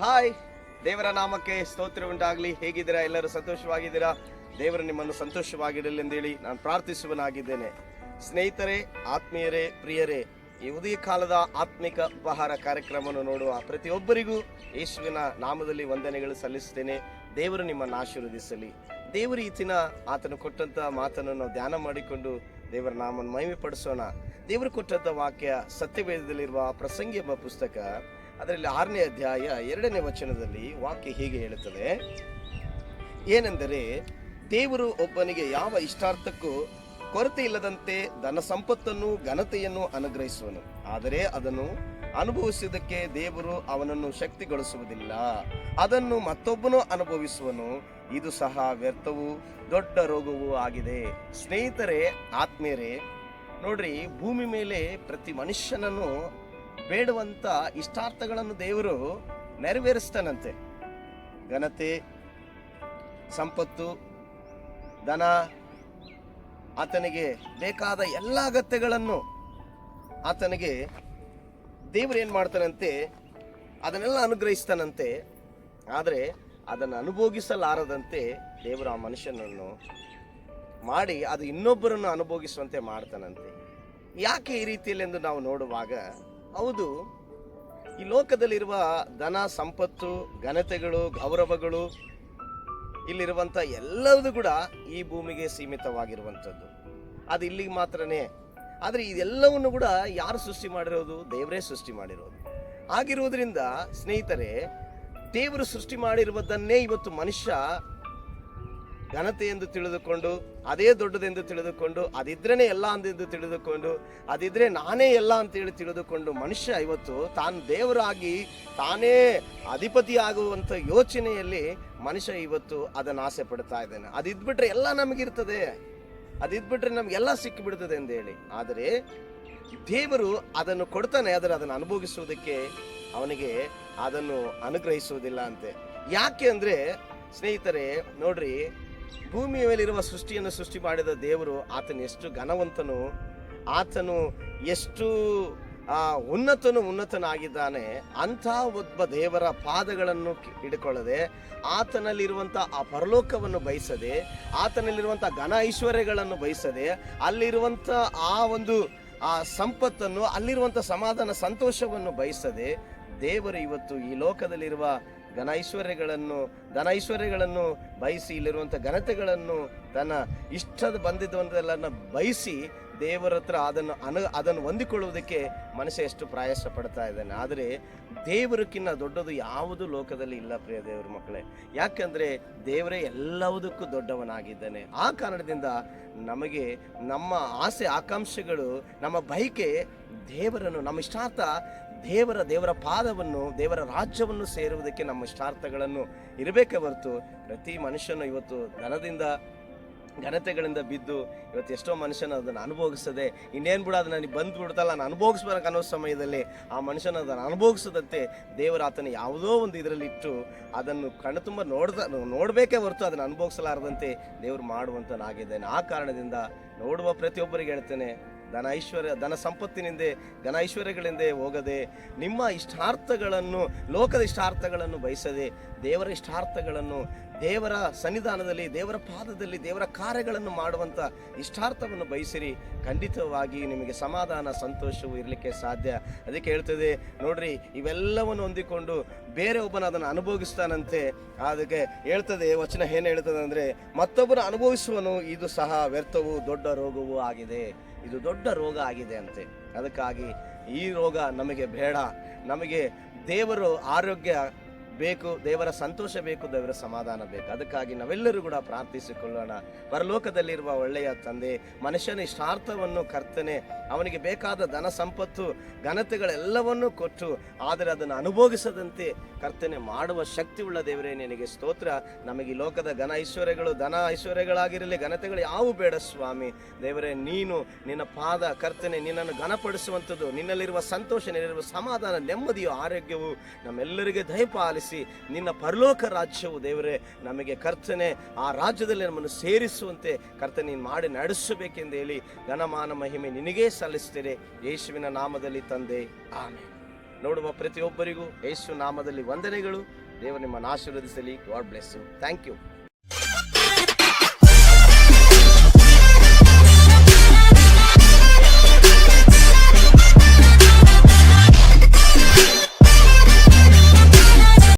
Hi, ದೇವರ ನಾಮಕ್ಕೆ ಸ್ತೋತ್ರ ಉಂಟಾಗಲಿ. ಹೇಗಿದ್ದೀರಾ? ಎಲ್ಲರೂ ಸಂತೋಷವಾಗಿದ್ದೀರಾ? ದೇವರು ನಿಮ್ಮನ್ನು ಸಂತೋಷವಾಗಿಡಲಿ ಹೇಳಿ ನಾನು ಪ್ರಾರ್ಥಿಸುವನಾಗಿದ್ದೇನೆ. ಸ್ನೇಹಿತರೇ, ಆತ್ಮೀಯರೇ, ಪ್ರಿಯರೇ, ಈ ಉದಯ ಕಾಲದ ಆತ್ಮಿಕ ಉಪಹಾರ ಕಾರ್ಯಕ್ರಮವನ್ನು ನೋಡುವ ಪ್ರತಿಯೊಬ್ಬರಿಗೂ ಯೇಸುವಿನ ನಾಮದಲ್ಲಿ ವಂದನೆಗಳು ಸಲ್ಲಿಸುತ್ತೇನೆ. ದೇವರು ನಿಮ್ಮನ್ನು ಆಶೀರ್ವದಿಸಲಿ. ದೇವರು ದಿನ ಆತನು ಕೊಟ್ಟಂತ ಮಾತನ್ನು ನಾವು ಧ್ಯಾನ ಮಾಡಿಕೊಂಡು ದೇವರ ನಾಮನ್ನು ಮಹಿಮೆ ಪಡಿಸೋಣ ದೇವರು ಕೊಟ್ಟಂಥ ವಾಕ್ಯ ಸತ್ಯವೇದದಲ್ಲಿರುವ ಪ್ರಸಂಗಿ ಎಂಬ ಪುಸ್ತಕ ಅದರಲ್ಲಿ ಆರನೇ ಅಧ್ಯಾಯ ಎರಡನೇ ವಚನದಲ್ಲಿ ವಾಕ್ಯ ಹೀಗೆ ಹೇಳುತ್ತದೆ. ಏನೆಂದರೆ, ದೇವರು ಒಬ್ಬನಿಗೆ ಯಾವ ಇಷ್ಟಾರ್ಥಕ್ಕೂ ಕೊರತೆ ಇಲ್ಲದಂತೆ ಧನ ಸಂಪತ್ತನ್ನು ಘನತೆಯನ್ನು ಅನುಗ್ರಹಿಸುವನು. ಆದರೆ ಅದನ್ನು ಅನುಭವಿಸುವುದಕ್ಕೆ ದೇವರು ಅವನನ್ನು ಶಕ್ತಿಗೊಳಿಸುವುದಿಲ್ಲ. ಅದನ್ನು ಮತ್ತೊಬ್ಬನು ಅನುಭವಿಸುವನು. ಇದು ಸಹ ವ್ಯರ್ಥವೂ ದೊಡ್ಡ ರೋಗವೂ ಆಗಿದೆ. ಸ್ನೇಹಿತರೆ, ಆತ್ಮೀಯರೇ, ನೋಡ್ರಿ, ಭೂಮಿ ಮೇಲೆ ಪ್ರತಿ ಮನುಷ್ಯನನ್ನು ಬೇಡುವಂತ ಇಷ್ಟಾರ್ಥಗಳನ್ನು ದೇವರು ನೆರವೇರಿಸ್ತಾನಂತೆ ಘನತೆ, ಸಂಪತ್ತು, ಧನ, ಆತನಿಗೆ ಬೇಕಾದ ಎಲ್ಲ ಅಗತ್ಯಗಳನ್ನು ಆತನಿಗೆ ದೇವರು ಏನು ಮಾಡ್ತಾನಂತೆ? ಅದನ್ನೆಲ್ಲ ಅನುಗ್ರಹಿಸ್ತಾನಂತೆ ಆದರೆ ಅದನ್ನು ಅನುಭೋಗಿಸಲಾರದಂತೆ ದೇವರು ಆ ಮನುಷ್ಯನನ್ನು ಮಾಡಿ ಅದು ಇನ್ನೊಬ್ಬರನ್ನು ಅನುಭೋಗಿಸುವಂತೆ ಮಾಡ್ತಾನಂತೆ. ಯಾಕೆ ಈ ರೀತಿಯಲ್ಲಿ ಎಂದು ನಾವು ನೋಡುವಾಗ ಹೌದು. ಈ ಲೋಕದಲ್ಲಿರುವ ಧನ, ಸಂಪತ್ತು, ಘನತೆಗಳು, ಗೌರವಗಳು ಇಲ್ಲಿರುವಂಥ ಎಲ್ಲವೂ ಕೂಡ ಈ ಭೂಮಿಗೆ ಸೀಮಿತವಾಗಿರುವಂಥದ್ದು. ಅದು ಇಲ್ಲಿಗೆ ಮಾತ್ರನೇ. ಆದರೆ ಇದೆಲ್ಲವನ್ನು ಕೂಡ ಯಾರು ಸೃಷ್ಟಿ ಮಾಡಿರೋದು? ದೇವರೇ ಸೃಷ್ಟಿ ಮಾಡಿರೋದು. ಆಗಿರುವುದರಿಂದ ಸ್ನೇಹಿತರೆ, ದೇವರು ಸೃಷ್ಟಿ ಮಾಡಿರುವುದನ್ನೇ ಇವತ್ತು ಮನುಷ್ಯ ಘನತೆ ಎಂದು ತಿಳಿದುಕೊಂಡು, ಅದೇ ದೊಡ್ಡದೆಂದು ತಿಳಿದುಕೊಂಡು ಅದಿದ್ರೇ ಎಲ್ಲ ಅಂದೆಂದು ತಿಳಿದುಕೊಂಡು, ಅದಿದ್ರೆ ನಾನೇ ಎಲ್ಲ ಅಂತೇಳಿ ತಿಳಿದುಕೊಂಡು ಮನುಷ್ಯ ಇವತ್ತು ತಾನು ದೇವರಾಗಿ, ತಾನೇ ಅಧಿಪತಿ ಆಗುವಂಥ ಯೋಚನೆಯಲ್ಲಿ ಮನುಷ್ಯ ಇವತ್ತು ಅದನ್ನು ಆಸೆ ಪಡ್ತಾ ಇದ್ದಾನೆ. ಅದಿದ್ಬಿಟ್ರೆ ಎಲ್ಲ ನಮಗಿರ್ತದೆ. ಅದಿದ್ಬಿಟ್ರೆ ನಮಗೆಲ್ಲ ಸಿಕ್ಕಿಬಿಡ್ತದೆ ಅಂತ ಹೇಳಿ. ಆದರೆ ದೇವರು ಅದನ್ನು ಕೊಡ್ತಾನೆ, ಆದರೆ ಅದನ್ನು ಅನುಭವಿಸುವುದಕ್ಕೆ ಅವನಿಗೆ ಅದನ್ನು ಅನುಗ್ರಹಿಸುವುದಿಲ್ಲ ಅಂತೆ. ಯಾಕೆ ಅಂದರೆ, ಸ್ನೇಹಿತರೆ, ನೋಡ್ರಿ ಭೂಮಿಯ ಮೇಲಿರುವ ಸೃಷ್ಟಿಯನ್ನು ಸೃಷ್ಟಿ ಮಾಡಿದ ದೇವರು ಆತನು ಎಷ್ಟು ಘನವಂತನು, ಆತನು ಎಷ್ಟು ಉನ್ನತನು, ಉನ್ನತನಾಗಿದ್ದಾನೆ ಅಂಥ ಒಬ್ಬ ದೇವರ ಪಾದಗಳನ್ನು ಹಿಡ್ಕೊಳ್ಳದೆ ಆತನಲ್ಲಿರುವಂಥ ಆ ಪರಲೋಕವನ್ನು ಬಯಸದೆ ಆತನಲ್ಲಿರುವಂಥ ಘನ ಐಶ್ವರ್ಯಗಳನ್ನು ಬಯಸದೆ ಅಲ್ಲಿರುವಂಥ ಆ ಒಂದು, ಆ ಸಂಪತ್ತನ್ನು ಅಲ್ಲಿರುವಂಥ ಸಮಾಧಾನ, ಸಂತೋಷವನ್ನು ಬಯಸದೆ, ದೇವರು ಇವತ್ತು ಈ ಲೋಕದಲ್ಲಿರುವ ಘನ ಐಶ್ವರ್ಯಗಳನ್ನು ಐಶ್ವರ್ಯಗಳನ್ನು ಬಯಸಿ ಇಲ್ಲಿರುವಂಥ ಘನತೆಗಳನ್ನು ತನ್ನ ಇಷ್ಟದ ಬಂದಿದ್ದವನ್ನೆಲ್ಲನ ಬಯಸಿ ದೇವರ ಹತ್ರ ಅದನ್ನು ಅನು, ಅದನ್ನು ಹೊಂದಿಕೊಳ್ಳುವುದಕ್ಕೆ ಮನುಷ್ಯ ಎಷ್ಟು ಪ್ರಯಾಸ ಪಡ್ತಾ ಇದ್ದಾನೆ. ಆದರೆ ದೇವರಕ್ಕಿಂತ ದೊಡ್ಡದು ಯಾವುದು ಲೋಕದಲ್ಲಿ ಇಲ್ಲ ಪ್ರಿಯ ದೇವರ ಮಕ್ಕಳೇ. ಯಾಕಂದರೆ ದೇವರೇ ಎಲ್ಲವುದಕ್ಕೂ ದೊಡ್ಡವನಾಗಿದ್ದಾನೆ. ಆ ಕಾರಣದಿಂದ ನಮಗೆ ನಮ್ಮ ಆಸೆ, ಆಕಾಂಕ್ಷೆಗಳು, ನಮ್ಮ ಬಯಕೆ ದೇವರನ್ನು, ನಮ್ಮ ಇಷ್ಟಾರ್ಥ ದೇವರ ದೇವರ ಪಾದವನ್ನು, ದೇವರ ರಾಜ್ಯವನ್ನು ಸೇರುವುದಕ್ಕೆ ನಮ್ಮ ಇಷ್ಟಾರ್ಥಗಳನ್ನು ಇರಬೇಕೇ ಹೊರತು ಪ್ರತಿ ಮನುಷ್ಯನು ಇವತ್ತು ಧನದಿಂದ, ಘನತೆಗಳಿಂದ ಬಿದ್ದು ಇವತ್ತು ಎಷ್ಟೋ ಮನುಷ್ಯನ ಅದನ್ನು ಅನುಭವಿಸದೆ ಇನ್ನೇನು ಬಿಡ ಅದು ನನಗೆ ಬಂದು ಬಿಡ್ತಲ್ಲ, ನಾನು ಅನುಭವಿಸ್ಬೇಕು ಅನ್ನೋ ಸಮಯದಲ್ಲಿ ಆ ಮನುಷ್ಯನ ಅದನ್ನು ಅನುಭವಿಸದಂತೆ ದೇವರು ಆತನ ಯಾವುದೋ ಒಂದು ಇದರಲ್ಲಿ ಇಟ್ಟು ಅದನ್ನು ಕಣ್ಣು ತುಂಬ ನೋಡ್ದ, ನೋಡಬೇಕೇ ಹೊರತು ಅದನ್ನು ಅನುಭವಿಸಲಾರದಂತೆ ದೇವರು ಮಾಡುವಂತನಾಗಿದ್ದಾನೆ. ಆ ಕಾರಣದಿಂದ ನೋಡುವ ಪ್ರತಿಯೊಬ್ಬರಿಗೆ ಹೇಳ್ತೇನೆ ಧನ ಐಶ್ವರ್ಯ ಧನ ಸಂಪತ್ತಿನಿಂದ ಘನ ಐಶ್ವರ್ಯಗಳಿಂದ ಹೋಗದೆ ನಿಮ್ಮ ಇಷ್ಟಾರ್ಥಗಳನ್ನು ಲೋಕದ ಇಷ್ಟಾರ್ಥಗಳನ್ನು ಬಯಸದೆ ದೇವರ ಇಷ್ಟಾರ್ಥಗಳನ್ನು ದೇವರ ಸನ್ನಿಧಾನದಲ್ಲಿ, ದೇವರ ಪಾದದಲ್ಲಿ, ದೇವರ ಕಾರ್ಯಗಳನ್ನು ಮಾಡುವಂಥ ಇಷ್ಟಾರ್ಥವನ್ನು ಬಯಸಿರಿ. ಖಂಡಿತವಾಗಿ ನಿಮಗೆ ಸಮಾಧಾನ, ಸಂತೋಷವು ಇರಲಿಕ್ಕೆ ಸಾಧ್ಯ. ಅದಕ್ಕೆ ಹೇಳ್ತದೆ, ನೋಡ್ರಿ, ಇವೆಲ್ಲವನ್ನು ಹೊಂದಿಕೊಂಡು ಬೇರೆ ಒಬ್ಬನ ಅದನ್ನು ಅನುಭವಿಸ್ತಾನಂತೆ ಅದಕ್ಕೆ ಹೇಳ್ತದೆ, ವಚನ ಏನು ಹೇಳ್ತದೆ ಅಂದರೆ ಮತ್ತೊಬ್ಬರು ಅನುಭವಿಸುವನು ಇದು ಸಹ ವ್ಯರ್ಥವು ದೊಡ್ಡ ರೋಗವೂ ಆಗಿದೆ. ಇದು ದೊಡ್ಡ ರೋಗ ಆಗಿದೆ ಅಂತೆ. ಅದಕ್ಕಾಗಿ ಈ ರೋಗ ನಮಗೆ ಬೇಡ. ನಮಗೆ ದೇವರು ಆರೋಗ್ಯ ಬೇಕು, ದೇವರ ಸಂತೋಷ ಬೇಕು, ದೇವರ ಸಮಾಧಾನ ಬೇಕು. ಅದಕ್ಕಾಗಿ ನಾವೆಲ್ಲರೂ ಕೂಡ ಪ್ರಾರ್ಥಿಸಿಕೊಳ್ಳೋಣ. ಪರಲೋಕದಲ್ಲಿರುವ ಒಳ್ಳೆಯ ತಂದೆ, ಮನುಷ್ಯನ ಇಷ್ಟಾರ್ಥವನ್ನು ಕರ್ತನೆ, ಅವನಿಗೆ ಬೇಕಾದ ಧನ ಸಂಪತ್ತು, ಘನತೆಗಳೆಲ್ಲವನ್ನೂ ಕೊಟ್ಟು, ಆದರೆ ಅದನ್ನು ಅನುಭೋಗಿಸದಂತೆ ಕರ್ತನೆ ಮಾಡುವ ಶಕ್ತಿ ಉಳ್ಳ ದೇವರೇ, ನಿನಗೆ ಸ್ತೋತ್ರ. ನಮಗೆ ಲೋಕದ ಘನ ಐಶ್ವರ್ಯಗಳು, ಧನ ಐಶ್ವರ್ಯಗಳಾಗಿರಲಿ, ಘನತೆಗಳು ಯಾವು ಬೇಡ ಸ್ವಾಮಿ. ದೇವರೇ, ನೀನು ನಿನ್ನ ಪಾದ ಕರ್ತನೆ ನಿನ್ನನ್ನು ಘನಪಡಿಸುವಂಥದ್ದು, ನಿನ್ನಲ್ಲಿರುವ ಸಂತೋಷ, ನಿನ್ನಲ್ಲಿರುವ ಸಮಾಧಾನ, ನೆಮ್ಮದಿಯು, ಆರೋಗ್ಯವು ನಮ್ಮೆಲ್ಲರಿಗೆ ದಯಪಾಲಿಸಿ. ನಿನ್ನ ಪರಲೋಕ ರಾಜ್ಯವು ದೇವರೇ, ನಮಗೆ ಕರ್ತನೆ, ಆ ರಾಜ್ಯದಲ್ಲಿ ನಮ್ಮನ್ನು ಸೇರಿಸುವಂತೆ ಕರ್ತನೆ, ನೀನು ಮಾಡಿ ನಡೆಸಬೇಕೆಂದು ಹೇಳಿ ಘನಮಾನ ಮಹಿಮೆ ನಿನಗೇ ಸಲ್ಲಿಸ್ತೇನೆ ಯೇಸುವಿನ ನಾಮದಲ್ಲಿ ತಂದೆ ಆಮೆ ನೋಡುವ ಪ್ರತಿಯೊಬ್ಬರಿಗೂ ಯೇಸು ನಾಮದಲ್ಲಿ ವಂದನೆಗಳು. ದೇವರು ನಿಮ್ಮನ್ನು ಆಶೀರ್ವದಿಸಲಿ God bless you. Thank you.